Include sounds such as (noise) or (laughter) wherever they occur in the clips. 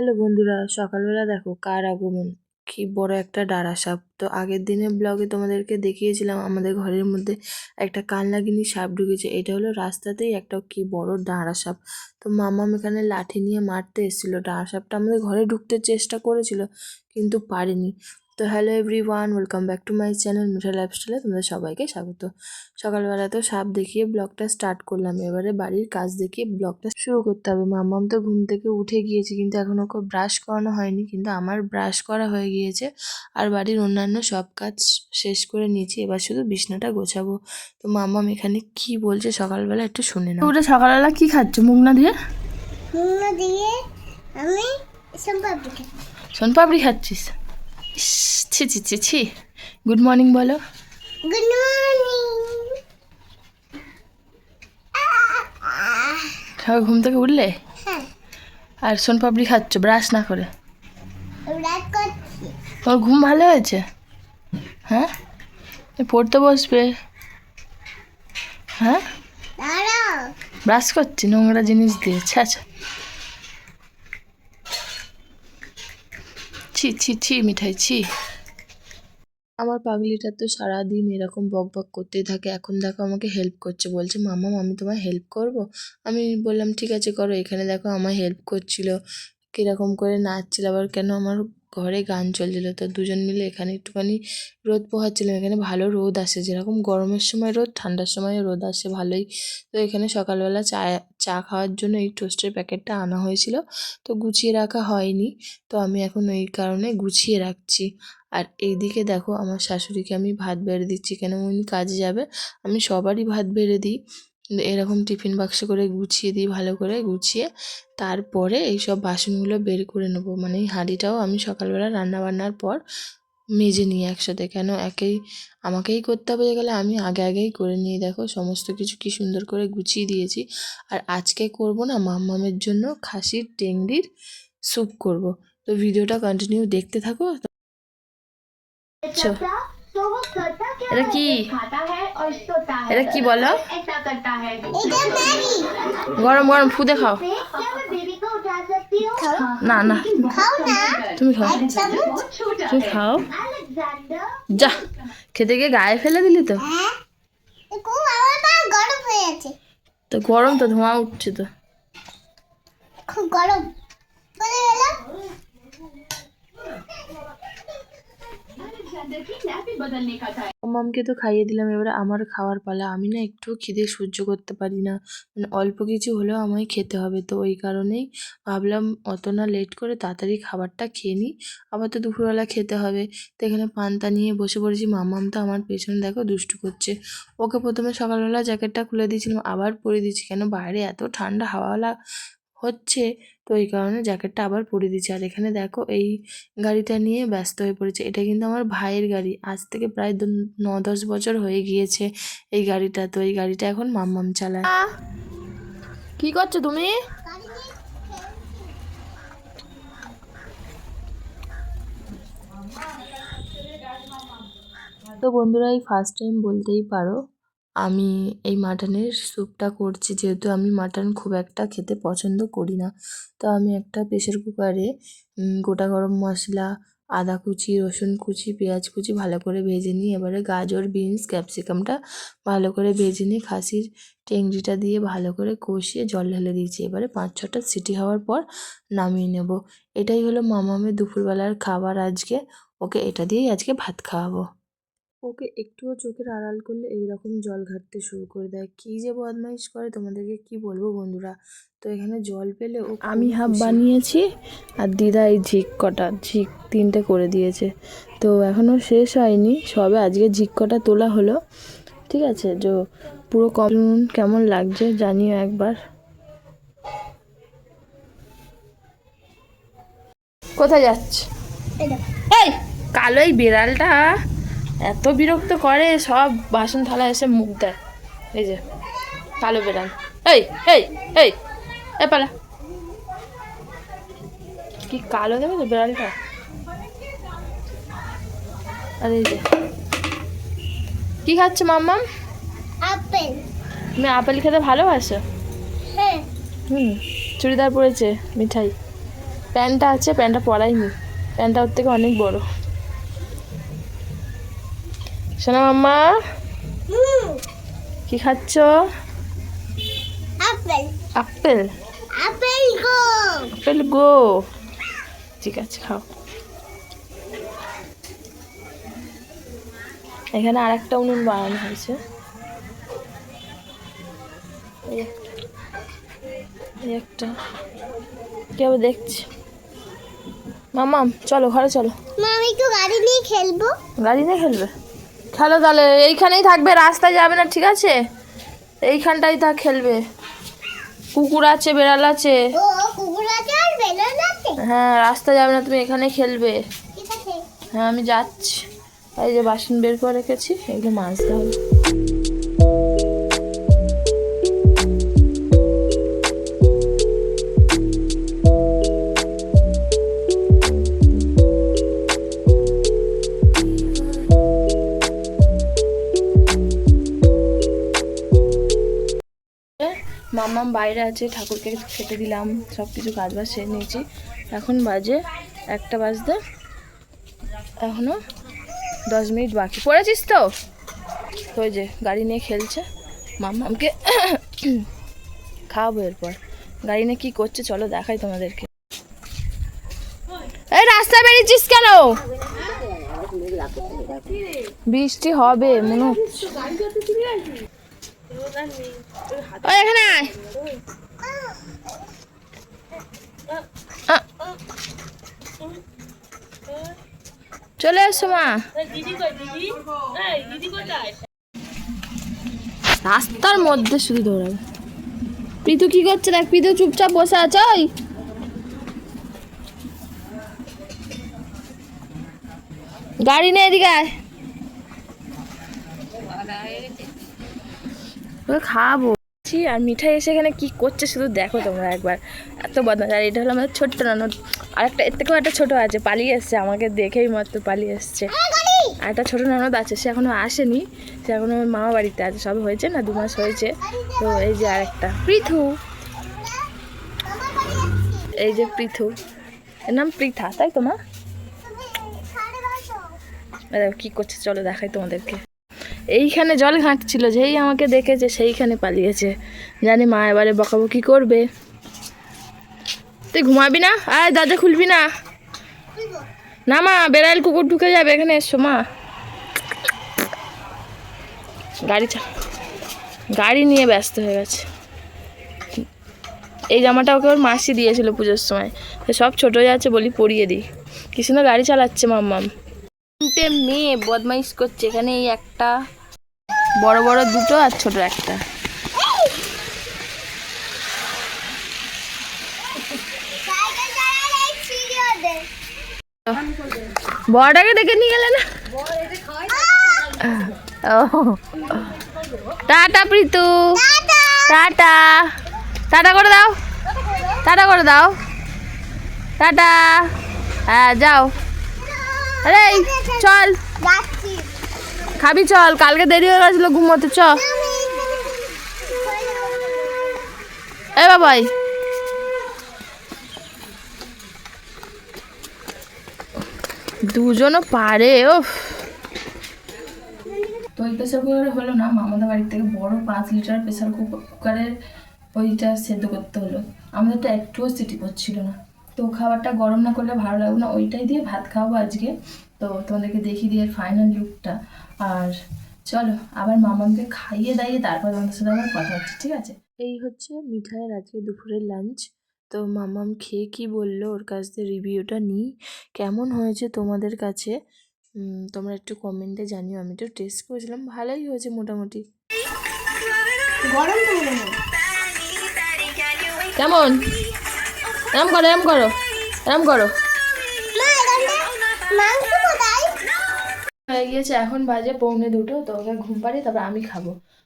Hello বন্ধুরা, সকালবেলা দেখো কার আগমন? কি বড় একটা ডারা সাপ। তো আগের দিনের ব্লগে তোমাদেরকে দেখিয়েছিলাম, আমাদের ঘরের মধ্যে একটা কালনাগিনি সাপ ঢুকেছে। এটা হলো রাস্তাতেই একটা কি বড় ডাঁড়া সাপ। তো মামাম এখানে লাঠি নিয়ে মারতে এসেছিল। ডাঁড়া সাপটা আমাদের ঘরে ঢুকতে চেষ্টা করেছিল, কিন্তু পারেনি। তো hello everyone welcome back to my channel Mitha লাইফস্টাইলে তোমাদের সবাইকে স্বাগত। সকালবেলা তো সাপ দেখিয়ে ব্লগটা স্টার্ট করলাম এবারে বাড়ির কাজ দেখিয়ে ব্লগটা শুরু করতে হবে। মাম্মাম তো ঘুম থেকে উঠে গিয়েছে কিন্তু এখন ওকে ব্রাশ করানো হয়নি কিন্তু আমার ব্রাশ করা হয়ে গিয়েছে। আর বাড়ির অন্যান্য সব কাজ শেষ করে নিয়েছি এবার শুধু বিছনাটা গোছাবো। তো মাম্মাম এখানে কি বলছে সকালবেলা একটু শুনে না ওটা সকালবেলা কি খাচ্ছ মুখ না দিয়ে? মুন্না দিয়ে আমি সম্পাপড়ি খাই সোনপাপড়ি খাচ্ছিস? ছি ছি ছি ছি গুড মর্নিং বলো। গুড মর্নিং সবাই ঘুম থেকে উঠলে? হ্যাঁ। আর সোনপাপড়ি খাচ্ছ ব্রাশ না করে? তোমার ঘুম ভালো হয়েছে? হ্যাঁ? পড়তে বসবে। হ্যাঁ? ব্রাশ করছি নোংরা জিনিস দিয়ে আচ্ছা আচ্ছা ছি ছি ছি মিঠাই ছি। আমার পাগলিটা তো সারাদিন এরকম বক বক করতেই থাকে। এখন দেখো আমাকে হেল্প করছে। বলছে, মামা, আমি তোমায় হেল্প করব? আমি বললাম, ঠিক আছে, করো। এখানে দেখো আমায় হেল্প করছিল। কীরকম করে নাচছিল। আবার কেন আমার ঘরে গান চলছিল। তো দুজন মিলে এখানে একটুখানি রোদ পোহাচ্ছিলাম। এখানে ভালো রোদ আসে। যেরকম গরমের সময় রোদ, ঠান্ডার সময় রোদ আসে ভালোই। তো এখানে সকালবেলা চা চা খাওয়ার জন্য এই টোস্টের প্যাকেটটা আনা হয়েছিল। তো গুছিয়ে রাখা হয়নি। তো আমি এখন ওই কারণে গুছিয়ে রাখছি। আর এইদিকে দেখো আমার শাশুড়িকে আমি ভাত বেড়ে দিচ্ছি। কেন উনি কাজে যাবে? আমি সবারই ভাত বেড়ে দিই। এরকম টিফিন বাক্স করে গুছিয়ে দিই, ভালো করে গুছিয়ে। তারপরে এই সব বাসনগুলো বের করে নেব। মানে এই হাঁড়িটাও আমি সকালবেলা রান্না বান্নার পর মেজে নিই একসাথে। কেন একেই, আমাকেই করতে হবে গেলে আমি আগে আগেই করে নিয়ে দেখো সমস্ত কিছু কি সুন্দর করে গুছিয়ে দিয়েছি। আর আজকে করব না, মাম্মামের জন্য খাসির টেংরির স্যুপ করব। তো ভিডিওটা কন্টিনিউ দেখতে থাকো। এটা কি এটা কি? বলো? গরম গরম ফুদে খাও। না না। তুমি খাও তুমি খাও। যা খেতে গিয়ে গায়ে ফেলে দিলি তো। হ্যাঁ। হয়ে তো গরম তো ধোঁয়া উঠছে তো। খুব গরম। মামকে তো খাইয়ে দিলাম, এবারে আমার খাওয়ার পালা। আমি না একটু খিদে সহ্য করতে পারি না। মানে অল্প কিছু হলেও আমায় খেতে হবে, তো ওই কারণেই ভাবলাম অত না লেট করে তাড়াতাড়ি খাবারটা খেয়ে নিই। আবার তো দুপুরবেলা খেতে হবে, তো এখানে পান্তা নিয়ে বসে পড়েছি। মামাম তো আমার পেছনে দেখো দুষ্টু করছে। ওকে প্রথমে সকালবেলা জ্যাকেটটা খুলে দিয়েছিলাম, আবার পরে দিচ্ছি কেন বাইরে এত ঠান্ডা হাওয়ালা হচ্ছে? তো এই কারণে জ্যাকেটটা আবার পরে দিচ্ছি। আর এখানে দেখো এই গাড়িটা নিয়ে ব্যস্ত হয়ে পড়েছে। এটা কিন্তু আমার ভাইয়ের গাড়ি। আজ থেকে প্রায় দু- ন দশ বছর হয়ে গিয়েছে এই গাড়িটা। তো এই গাড়িটা এখন মাম্মাম চালায়। কি করছ তুমি? তো বন্ধুরা এই ফার্স্ট টাইম বলতেই পারো আমি এই মাটনের স্যুপটা করছি, যেহেতু আমি মাটন খুব একটা খেতে পছন্দ করি না। তো আমি একটা প্রেশার কুকারে গোটা গরম মশলা, আদা কুচি, রসুন কুচি, পেঁয়াজ কুচি ভালো করে ভেজে নিই এবারে গাজর বিনস ক্যাপসিকামটা ভালো করে ভেজে নিয়ে খাসির টেংরিটা দিয়ে ভালো করে কষিয়ে জল ঢেলে দিয়েছি। এবারে পাঁচ ছটা সিটি হওয়ার পর নামিয়ে নেব। এটাই হলো মামামের দুপুরবেলার খাবার আজকে। ওকে এটা দিয়েই আজকে ভাত খাওয়াবো। ওকে একটুও চোখের আড়াল করলে এই রকম জল ঘাটতে শুরু করে দেয়। কী যে বদমাইশ করে তোমাদেরকে কি বলব বন্ধুরা? তো এখানে জল পেলে ও আমি হাফ বানিয়েছি আর দিদা এই ঝিক কটা ঝিক তিনটে করে দিয়েছে। তো এখনও শেষ হয়নি সবে আজকে ঝিক কটা তোলা হলো। ঠিক আছে যে পুরো কম কেমন লাগছে জানিও একবার। কোথায় যাচ্ছে? এটা এই কালো এই বিড়ালটা। এত বিরক্ত করে সব বাসন থালা এসে মুখ দেয়। এই যে কালো বিড়াল। এই এই এই এ পালা। কি কালো দেবে তো বিড়ালটা। আর এই যে কি খাচ্ছে মাম্মাম? আপেল। তুমি আপেল খেতে ভালোবাসো? হ্যাঁ। হুম চুড়িদার পরেছে মিঠাই। প্যান্টটা আছে প্যান্টটা পরাইনি। প্যান্টটা ওর থেকে অনেক বড়। শোনা মাম্মা। কি খাচ্ছ? আপেল। আপেল? আপেল গো। আপেল গো। ঠিক আছে খাও। এখানে আর একটা উনুন বানানো হয়েছে। এই একটা কেউ দেখছি? মামাম চলো ঘরে চলো। আমি একটু গাড়ি নিয়ে খেলব। গাড়ি নিয়ে খেলবে? খেলো তাহলে এইখানেই থাকবে রাস্তায় যাবে না ঠিক আছে? এইখানটাই তা খেলবে। কুকুর আছে বেড়াল আছে। হ্যাঁ রাস্তায় যাবে না তুমি এখানে খেলবে। হ্যাঁ আমি যাচ্ছি। এই যে বাসন বের করে রেখেছি এগুলো মাছ হবে। মাম্মাম বাইরে আছে, ঠাকুরকে খেতে দিলাম সব কিছু কাজ বাজ সেরে নিয়েছি। এখন বাজে একটা বাজতে এখনও দশ মিনিট বাকি। পড়েছিস তো? ওই যে গাড়ি নিয়ে খেলছে মাম্মামকে। খাওয়াবো এরপর। গাড়ি নিয়ে কী করছে চলো দেখাই তোমাদেরকে। এই রাস্তায় বেরিয়েছিস কেন? বৃষ্টি হবে মনে ওই, এখানে আয়। চলে এসো, মা। রাস্তার মধ্যে শুধু দৌড়াবে। প্রীতু কি করছে দেখ প্রীতু চুপচাপ বসে আছে, ওই। গাড়ি নিয়ে এদিকে আয়। খাব। ছি, আর মিঠাই এসে এখানে কি করছে শুধু দেখো তোমরা একবার। এত বদমাশ আর এটা হলো আমাদের ছোট্ট ননদ আর একটা এর থেকেও একটা ছোটো আছে পালিয়ে এসছে আমাকে দেখেই মাত্র পালিয়ে এসছে। আর একটা ছোটো ননদ আছে সে এখনও আসেনি সে এখনও আমার মামা বাড়িতে আছে সব হয়েছে না দু মাস হয়েছে। তো এই যে আর একটা পৃথু। এই যে পৃথু এর নাম পৃথা তাই তো মা দেখো কী করছে চলো দেখাই তোমাদেরকে। এইখানে জল ঘাঁটছিল, যেই আমাকে দেখেছে সেইখানে পালিয়েছে। জানি মা এবারে বকাবকি করবে। তুই ঘুমাবি না? আয় দরজা খুলবি না। না মা, বেড়াল কুকুর ঢুকে যাবে, এখানে এসো মা। গাড়ি চা গাড়ি নিয়ে ব্যস্ত হয়ে গেছে। এই জামাটা ওকে ওর মাসি দিয়েছিল পুজোর সময়। সব ছোটো যাচ্ছে, বলি পরিয়ে দিই। কি সুন্দর গাড়ি চালাচ্ছে, মাম্মাম। তিনটে মেয়ে বদমাইশ করছে, এখানে এই একটা বড় বড় দুটো আর ছোট একটা। বড়টাকে ডেকে নিয়ে গেলে না? টাটা প্রীতু। টাটা। টাটা করে দাও। টাটা করে দাও। টাটা। হ্যাঁ যাও। আরে, চল। যাচ্ছি খাবি, চল। কালকে দেরি হয়ে গেছিল, ঘুমোতে চ। এ বাবাই। দুজনও পারে ও তো ওই প্রেসার কুকারে হলো না, মামাদের বাড়ি থেকে বড় পাঁচ লিটার প্রেসার কুকারের ওইটা সেদ্ধ করতে হলো। আমাদেরটা একটুও সিটি করছিল না। তো খাবারটা গরম না করলে ভালো লাগবে না। ওইটাই দিয়ে ভাত খাব আজকে। তো তোমাদেরকে দেখিয়ে দিয়ে ফাইনাল লুকটা আর চলো আবার মামাকে খাইয়ে দাইয়ে তারপর তোমাদের সাথে আবার কথা হচ্ছে ঠিক আছে? এই হচ্ছে মিঠাইয়ের আজকে দুপুরের লাঞ্চ তো মামাম খেয়ে কি বলল? ওর কাছ থেকে রিভিউটা নিই। কেমন হয়েছে তোমাদের কাছে? তোমরা একটু কমেন্টে জানিও। আমি তো টেস্ট করেছিলাম ভালোই হয়েছে মোটামুটি। গরম তো কেমন? এরম করো এরম করো এরম করো। হয়ে গিয়েছে এখন বাজে পৌনে দুটো তো ওকে ঘুম পাড়ি তারপর আমি খাব।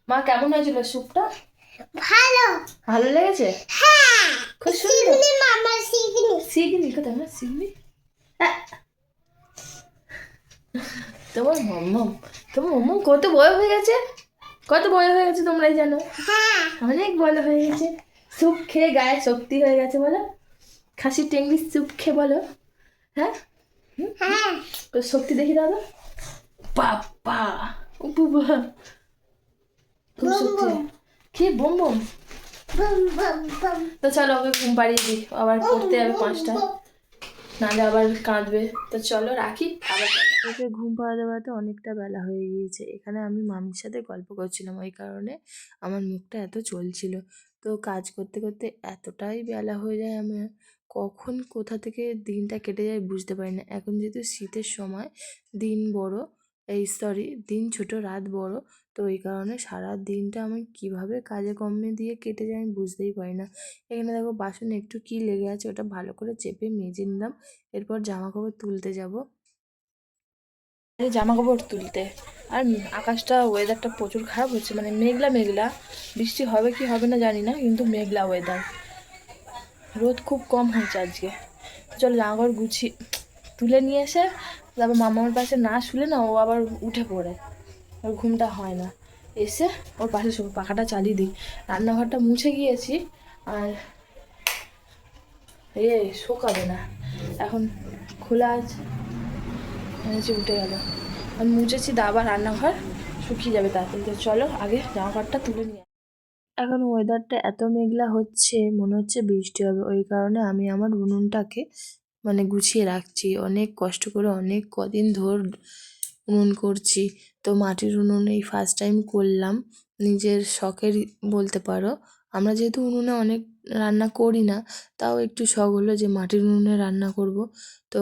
মা কেমন হয়েছিল স্যুপটা? ভালো। ভালো লেগেছে? হ্যাঁ খুব সুন্দর। মামা শিখনি শিখিনি কোথায় না শিখনি তোমার মম্মম তোমার মম্মম কত বড় হয়ে গেছে? কত বড় হয়ে গেছে তোমরাই জানো? হ্যাঁ। অনেক বড় হয়ে গেছে। স্যুপ খেয়ে গায়ে শক্তি হয়ে গেছে বলো। খাসির টেংরি স্যুপ খেয়ে বলো। হ্যাঁ? হ্যাঁ। শক্তি দেখি দাদা বাবা ও বাবা। খুব শক্তি। কি বোম বোম? তো চলো ওকে ঘুম পাড়িয়ে দিই। আবার পড়তে যাবে পাঁচটা। নাহলে আবার কাঁদবে। তো চলো রাখি। আবার ওকে ঘুম পাড়াতে পাড়াতে অনেকটা বেলা হয়ে গিয়েছে। এখানে আমি মামির সাথে গল্প করছিলাম। ওই কারণে আমার মুখটা এত চলছিল। তো কাজ করতে করতে এতটাই বেলা হয়ে যায় আমি কখন কোথা থেকে দিনটা কেটে যায় বুঝতে পারি না। এখন যেহেতু শীতের সময়, দিন বড়, এই সরি দিন ছোট, রাত বড়, তো এই কারণে সারা দিনটা আমি কীভাবে কাজে কর্মে দিয়ে কেটে যায় আমি বুঝতেই পারি না। এখানে দেখো বাসনে একটু কি লেগে আছে ওটা ভালো করে চেপে মেজে নিলাম, এরপর জামা কাপড় তুলতে যাব। জামা কাপড় তুলতে। আর আকাশটা ওয়েদারটা প্রচুর খারাপ হচ্ছে মানে মেঘলা মেঘলা। বৃষ্টি হবে কি হবে না জানি না, কিন্তু মেঘলা ওয়েদার রোদ খুব কম হয়েছে আজকে। চলো জামা কাপড় গুছিয়ে তুলে নিয়ে এসে, তারপর মামার পাশে না শুলে না, ও আবার উঠে পড়ে। ওর ঘুমটা হয় না। এসে ওর পাশে শোবো পাখাটা চালিয়ে দিই। রান্নাঘরটা মুছে গিয়েছি, আর এ শোকাবে না। এখন খোলা আছে। উঠে গেল। আমি মুছেছি দাবার রান্নাঘর শুকিয়ে যাবে তাড়াতাড়ি চলো আগে জামা কাপড়টা তুলে নিয়ে। এখন ওয়েদারটা এত মেঘলা হচ্ছে, মনে হচ্ছে বৃষ্টি হবে। ওই কারণে আমি আমার উনুনটাকে মানে গুছিয়ে রাখছি। অনেক কষ্ট করে অনেক কদিন ধর উনুন করছি। তো মাটির উনুন এই ফার্স্ট টাইম করলাম। নিজের শখের বলতে পারো। আমরা যেহেতু উনুনে অনেক রান্না করি না, তাও একটু শখ হলো যে মাটির উনুনে রান্না করব। তো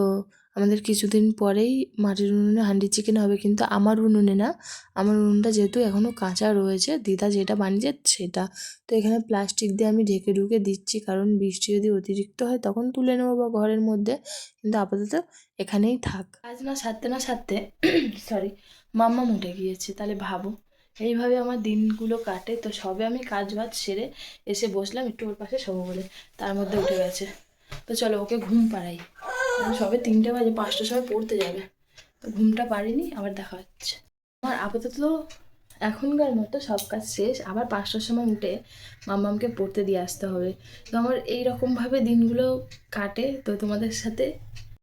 আমাদের কিছুদিন পরেই মাটির উনুনে হান্ডি চিকেন হবে, কিন্তু আমার উনুনে না। আমার উনুনটা যেহেতু এখনও কাঁচা রয়েছে, দিদা যেটা বানিয়েছে সেটা। তো এখানে প্লাস্টিক দিয়ে আমি ঢেকে ঢুকে দিচ্ছি, কারণ বৃষ্টি যদি অতিরিক্ত হয় তখন তুলে নেব বা ঘরের মধ্যে, কিন্তু আপাতত এখানেই থাক। কাজ না সারতে না সারতে (coughs) সরি মাম্মা উঠে গিয়েছে, তাহলে ভাবো। এইভাবে আমার দিনগুলো কাটে, তো সবে আমি কাজ বাজ সেরে এসে বসলাম, একটু ওর পাশে শোবো বলে, তার মধ্যে উঠে গেছে। তো চলো, ওকে ঘুম পাড়াই। সবে তিনটে বাজে, পাঁচটার সময় পড়তে যাবে। তো ঘুমটা পারিনি আবার দেখা হচ্ছে। আমার আপাতত এখনকার মতো সব কাজ শেষ, আবার পাঁচটার সময় উঠে মামামকে পড়তে দিয়ে আসতে হবে। তো আমার এইরকমভাবে দিনগুলো কাটে, তো তোমাদের সাথে